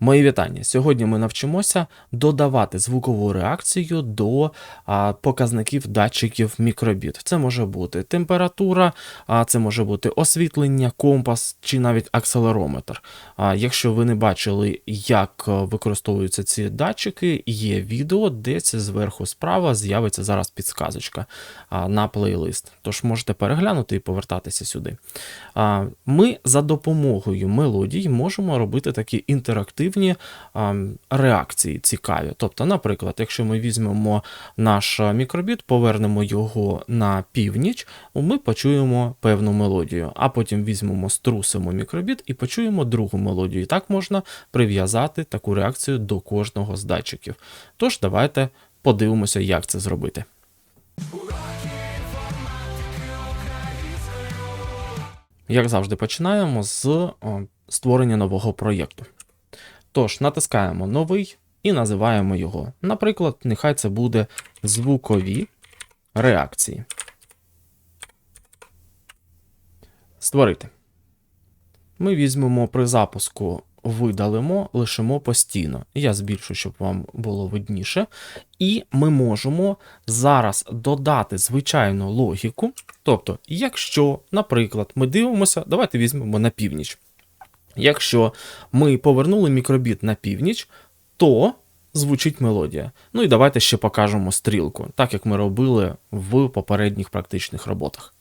Мої вітання. Сьогодні ми навчимося додавати звукову реакцію до а, показників датчиків мікробіт. Це може бути температура, а, це може бути освітлення, компас чи навіть акселерометр. А, якщо ви не бачили, як е, використовуються ці датчики, є відео, десь зверху справа з'явиться зараз підсказочка а, на плейлист. Тож можете переглянути і повертатися сюди. А, Ми за допомогою мелодій можемо робити такі інтерактивні а, реакції цікаві. Тобто, наприклад, якщо ми візьмемо наш мікробіт, повернемо його на північ, ми почуємо певну мелодію, а потім візьмемо, струсимо мікробіт і почуємо другу мелодію. І так можна прив'язати таку реакцію до кожного з датчиків. Тож, давайте подивимося, як це зробити. Як завжди, починаємо з створення нового проєкту. Тож, натискаємо новий і називаємо його. Наприклад, нехай це буде звукові реакції. Створити. Ми візьмемо при запуску, видалимо, лишимо постійно. Я збільшу, щоб вам було видніше. І ми можемо зараз додати звичайну логіку. Тобто, якщо, наприклад, ми дивимося, давайте візьмемо на північ. Якщо ми повернули мікробіт на північ, то звучить мелодія. Ну і давайте ще покажемо стрілку, так як ми робили в попередніх практичних роботах.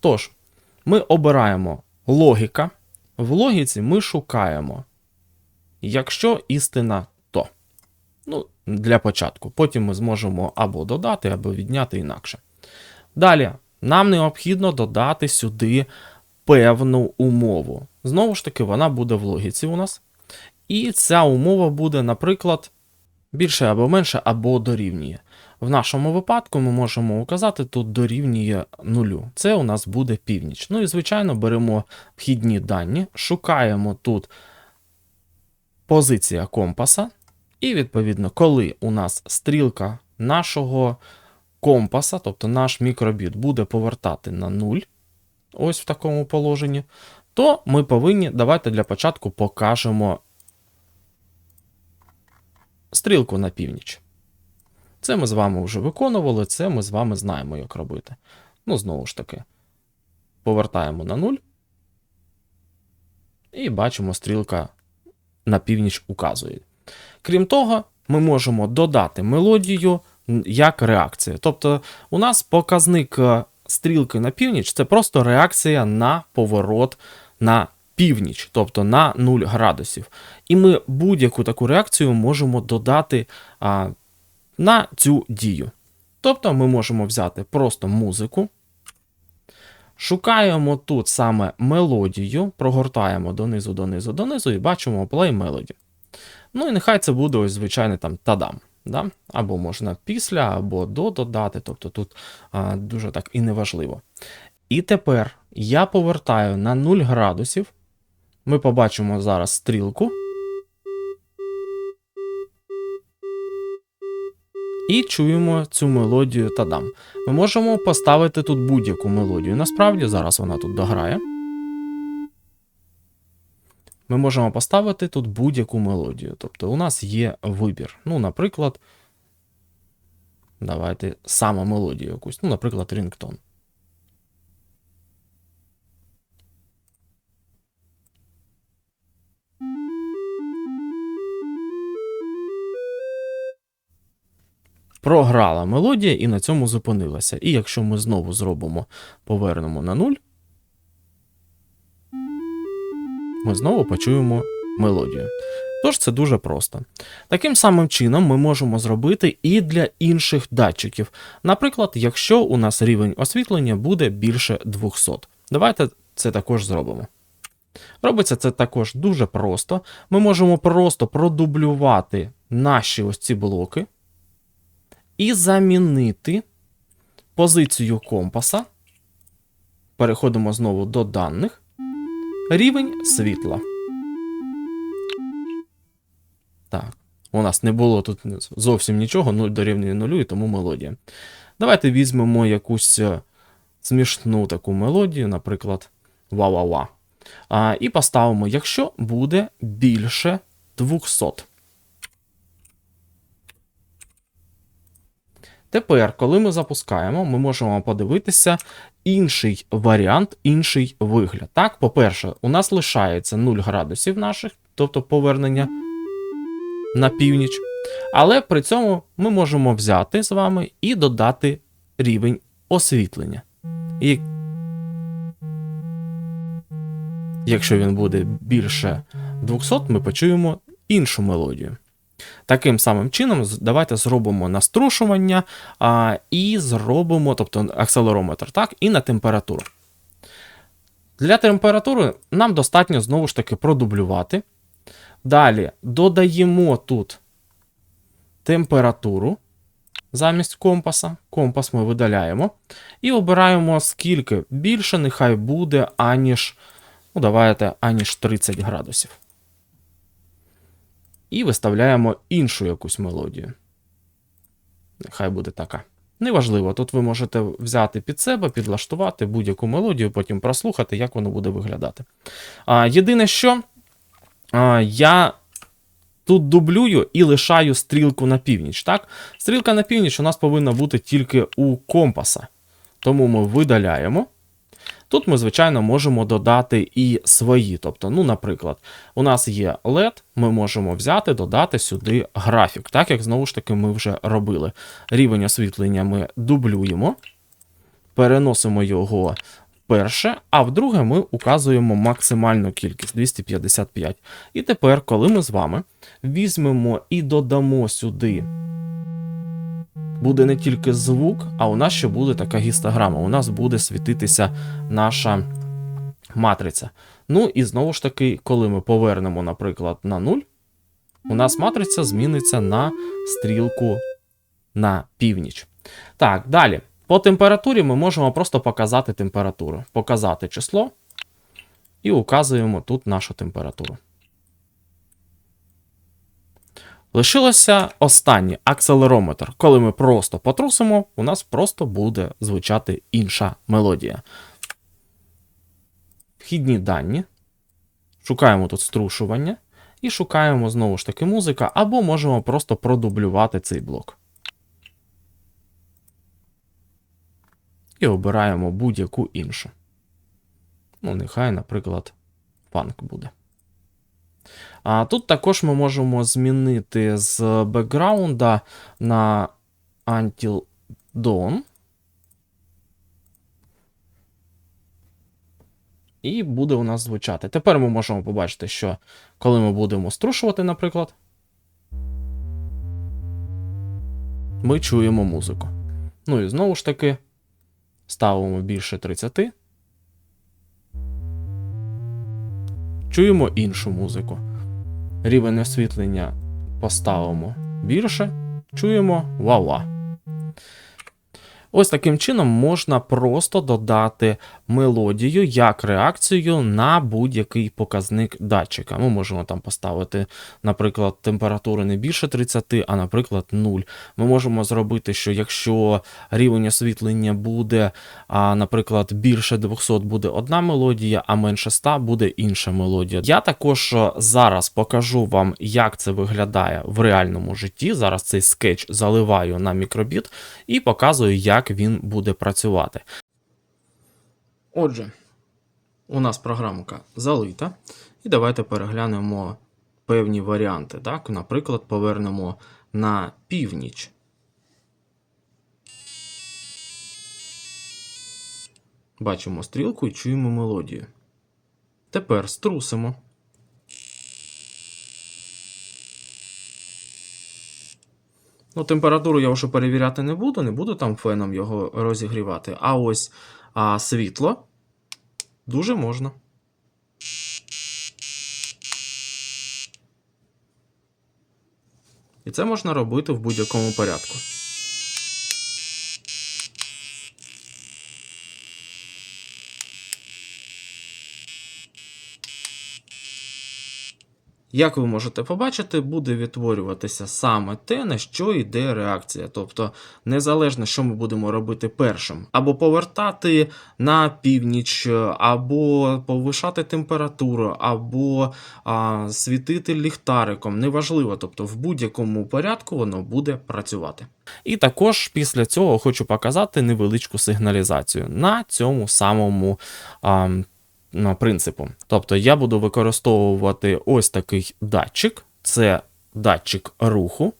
Тож, ми обираємо логіка. В логіці ми шукаємо, якщо істина, то. Ну, для початку. Потім ми зможемо або додати, або відняти інакше. Далі, нам необхідно додати сюди певну умову. Знову ж таки, вона буде в логіці у нас. І ця умова буде, наприклад, більше або менше, або дорівнює. В нашому випадку ми можемо указати тут дорівнює нулю. Це у нас буде північ. Ну і, звичайно, беремо вхідні дані, шукаємо тут позиція компаса. І, відповідно, коли у нас стрілка нашого компаса, тобто наш мікробіт, буде повертати на нуль, ось в такому положенні, то ми повинні, давайте для початку покажемо стрілку на північ. Це ми з вами вже виконували, це ми з вами знаємо, як робити. Ну, знову ж таки, повертаємо на 0. І бачимо, стрілка на північ указує. Крім того, ми можемо додати мелодію як реакція. Тобто, у нас показник стрілки на північ це просто реакція на поворот на північ, тобто на 0 градусів. І ми будь-яку таку реакцію можемо додати а, на цю дію. Тобто ми можемо взяти просто музику, шукаємо тут саме мелодію, прогортаємо донизу, донизу, донизу і бачимо play melody. Ну і нехай це буде ось звичайний там тадам. Да? Або можна після, або до додати, тобто тут а, дуже так і неважливо. І тепер я повертаю на 0 градусів. Ми побачимо зараз стрілку. І чуємо цю мелодію тадам. Ми можемо поставити тут будь-яку мелодію. Насправді, зараз вона тут дограє. Ми можемо поставити тут будь-яку мелодію. Тобто у нас є вибір. Ну, наприклад, давайте саме мелодію якусь. Ну, наприклад, рингтон. Програла мелодія і на цьому зупинилася. І якщо ми знову зробимо, повернемо на 0, ми знову почуємо мелодію. Тож це дуже просто. Таким самим чином ми можемо зробити і для інших датчиків. Наприклад, якщо у нас рівень освітлення буде більше 200. Давайте це також зробимо. Робиться це також дуже просто. Ми можемо просто продублювати наші ось ці блоки і замінити позицію компаса. Переходимо знову до даних. Рівень світла. Так. У нас не було тут зовсім нічого, 0 дорівнює 0, і тому мелодія. Давайте візьмемо якусь е, смішну таку мелодію, наприклад, ва-ва-ва. І поставимо, якщо буде більше 200. Тепер, коли ми запускаємо, ми можемо подивитися інший варіант, інший вигляд. Так, по-перше, у нас лишається 0 градусів наших, тобто повернення на північ. Але при цьому ми можемо взяти з вами і додати рівень освітлення. І якщо він буде більше 200, ми почуємо іншу мелодію. Таким самим чином, давайте зробимо наструшування а, і зробимо, тобто акселерометр, так, і на температуру. Для температури нам достатньо знову ж таки продублювати. Далі додаємо тут температуру замість компаса. Компас ми видаляємо. І обираємо скільки більше, нехай буде, аніж, ну, давайте, аніж 30 градусів. І виставляємо іншу якусь мелодію. Нехай буде така. Неважливо, тут ви можете взяти під себе, підлаштувати будь-яку мелодію, потім прослухати, як воно буде виглядати. А, єдине, що а, я тут дублюю і лишаю стрілку на північ. Так? Стрілка на північ у нас повинна бути тільки у компаса. Тому ми видаляємо. Тут ми, звичайно, можемо додати і свої. Тобто, ну, наприклад, у нас є LED, ми можемо взяти, додати сюди графік, так як знову ж таки ми вже робили. Рівень освітлення ми дублюємо, переносимо його перше, а вдруге ми указуємо максимальну кількість 255. І тепер, коли ми з вами візьмемо і додамо сюди. Буде не тільки звук, а у нас ще буде така гістограма. У нас буде світитися наша матриця. Ну і знову ж таки, коли ми повернемо, наприклад, на 0, у нас матриця зміниться на стрілку на північ. Так, далі. По температурі ми можемо просто показати температуру, показати число і указуємо тут нашу температуру. Лишилося останнє акселерометр. Коли ми просто потрусимо, у нас просто буде звучати інша мелодія. Вхідні дані. Шукаємо тут струшування. І шукаємо знову ж таки музика, або можемо просто продублювати цей блок. І обираємо будь-яку іншу. Ну, нехай, наприклад, фанк буде. А тут також ми можемо змінити з бекграунда на Until Dawn. І буде у нас звучати. Тепер ми можемо побачити, що коли ми будемо струшувати, наприклад, ми чуємо музику. Ну і знову ж таки, ставимо більше 30. Чуємо іншу музику. Рівень освітлення поставимо більше. Чуємо ва-ва. Ось таким чином можна просто додати мелодію як реакцію на будь-який показник датчика. Ми можемо там поставити, наприклад, температуру не більше 30, а, наприклад, 0. Ми можемо зробити, що якщо рівень освітлення буде, а, наприклад, більше 200 буде одна мелодія, а менше 100 буде інша мелодія. Я також е, зараз покажу вам, як це виглядає в реальному житті. Зараз цей скетч заливаю на мікробіт і показую, як він буде працювати. Отже, у нас програмка залита. І давайте переглянемо певні варіанти. Так? Наприклад, повернемо на північ. Бачимо стрілку і чуємо мелодію. Тепер струсимо. Ну, температуру я вже перевіряти не буду, не буду там феном його розігрівати. А ось а, світло дуже можна. І це можна робити в будь-якому порядку. Як ви можете побачити, буде відтворюватися саме те, на що йде реакція. Тобто, незалежно, що ми будемо робити першим, або повертати на північ, або повишати температуру, або а, світити ліхтариком, неважливо. Тобто, в будь-якому порядку воно буде працювати. І також після цього хочу показати невеличку сигналізацію на цьому самому а, принципу. Тобто я буду використовувати ось такий датчик, це датчик руху.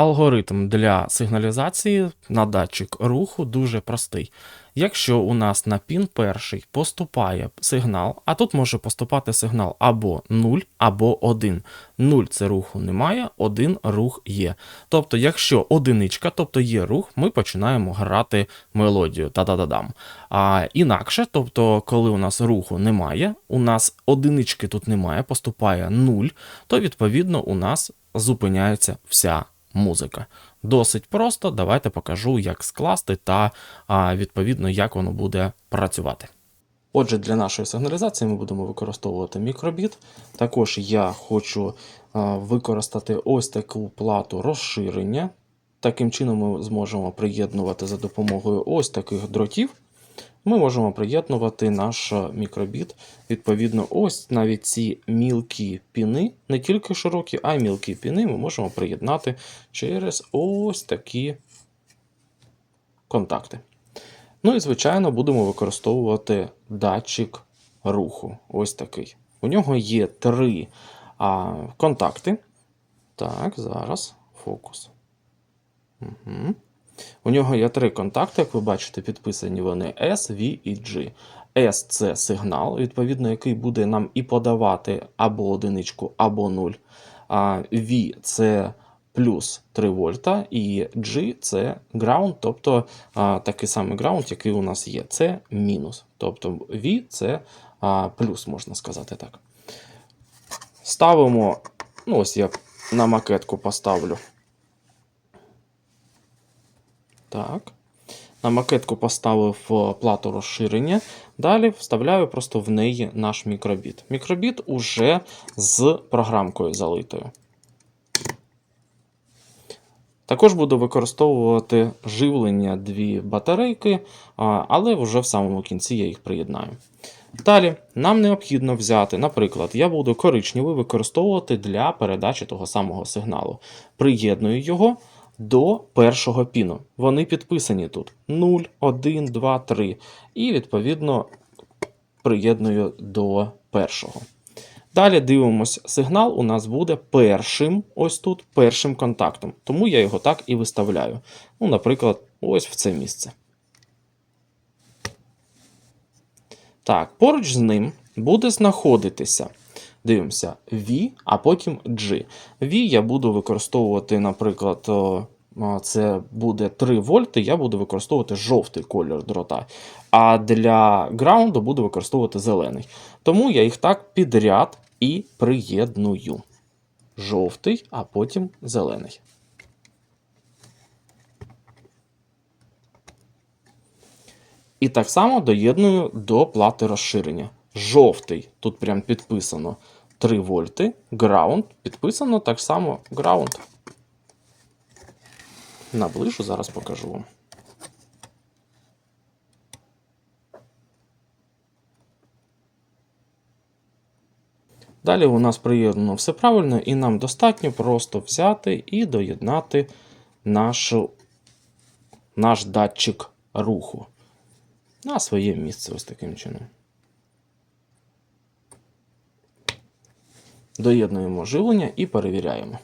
Алгоритм для сигналізації на датчик руху дуже простий. Якщо у нас на пін перший поступає сигнал, а тут може поступати сигнал або 0, або 1. 0 це руху немає, 1 рух є. Тобто, якщо одиничка, тобто є рух, ми починаємо грати мелодію та-да-да-дам. А інакше, тобто, коли у нас руху немає, у нас одинички тут немає, поступає 0, то відповідно у нас зупиняється вся музика. Досить просто. Давайте покажу, як скласти та відповідно як воно буде працювати. Отже, для нашої сигналізації ми будемо використовувати мікробіт. Також я хочу використати ось таку плату розширення. Таким чином ми зможемо приєднувати за допомогою ось таких дротів. Ми можемо приєднувати наш мікробіт. Відповідно, ось навіть ці мілкі піни, не тільки широкі, а й мілкі піни ми можемо приєднати через ось такі контакти. Ну і, звичайно, будемо використовувати датчик руху. Ось такий. У нього є три а, контакти. Так, зараз фокус. Угу. У нього є три контакти, як ви бачите, підписані вони S, V і G. S це сигнал, відповідно, який буде нам і подавати або одиничку, або 0. А V це плюс 3 вольта, і G це ground, тобто такий самий ground, який у нас є. Це мінус. Тобто V це плюс, можна сказати так. Ставимо, ну ось я на макетку поставлю. Так. На макетку поставив е, плату розширення. Далі вставляю просто в неї наш мікробіт. Мікробіт уже з програмкою залитою. Також буду використовувати живлення дві батарейки, але вже в самому кінці я їх приєднаю. Далі нам необхідно взяти, наприклад, я буду коричневий використовувати для передачі того самого сигналу. Приєдную його до першого піну. Вони підписані тут 0, 1, 2, 3. І, відповідно, приєдную до першого. Далі дивимось, сигнал у нас буде першим, ось тут, першим контактом. Тому я його так і виставляю. Ну, Наприклад, ось в це місце. Так, поруч з ним буде знаходитися. Дивимося V, а потім G. V я буду використовувати, наприклад, це буде 3 вольти, я буду використовувати жовтий колір дрота. А для граунду буду використовувати зелений. Тому я їх так підряд і приєдную. Жовтий, а потім зелений. І так само доєдную до плати розширення. Жовтий, тут прям підписано 3 вольти. Граунд підписано так само граунд. Наближу, зараз покажу вам. Далі у нас приєднано все правильно, і нам достатньо просто взяти і доєднати нашу, наш датчик руху на своє місце ось таким чином. Доєднуємо живлення і перевіряємо.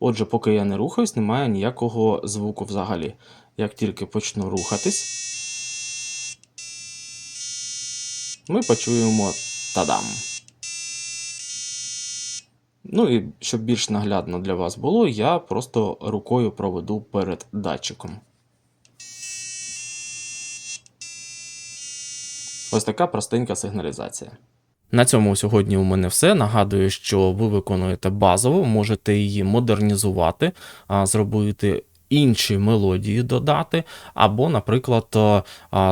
Отже, поки я не рухаюсь, немає ніякого звуку взагалі. Як тільки почну рухатись, ми почуємо тадам. Ну і щоб більш наглядно для вас було, я просто рукою проведу перед датчиком. Ось така простенька сигналізація. На цьому сьогодні у мене все. Нагадую, що ви виконуєте базово, можете її модернізувати, зробити інші мелодії додати, або, наприклад,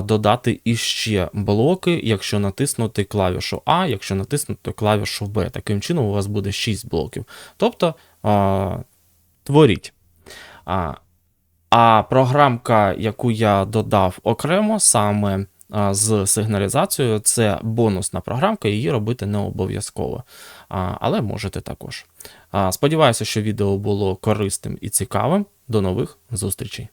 додати іще блоки, якщо натиснути клавішу А, якщо натиснути клавішу Б. Таким чином у вас буде 6 блоків. Тобто творіть. А, програмка, яку я додав окремо, саме з сигналізацією, це бонусна програмка, її робити не обов'язково. Але можете також. Сподіваюся, що відео було корисним і цікавим. До нових зустрічей!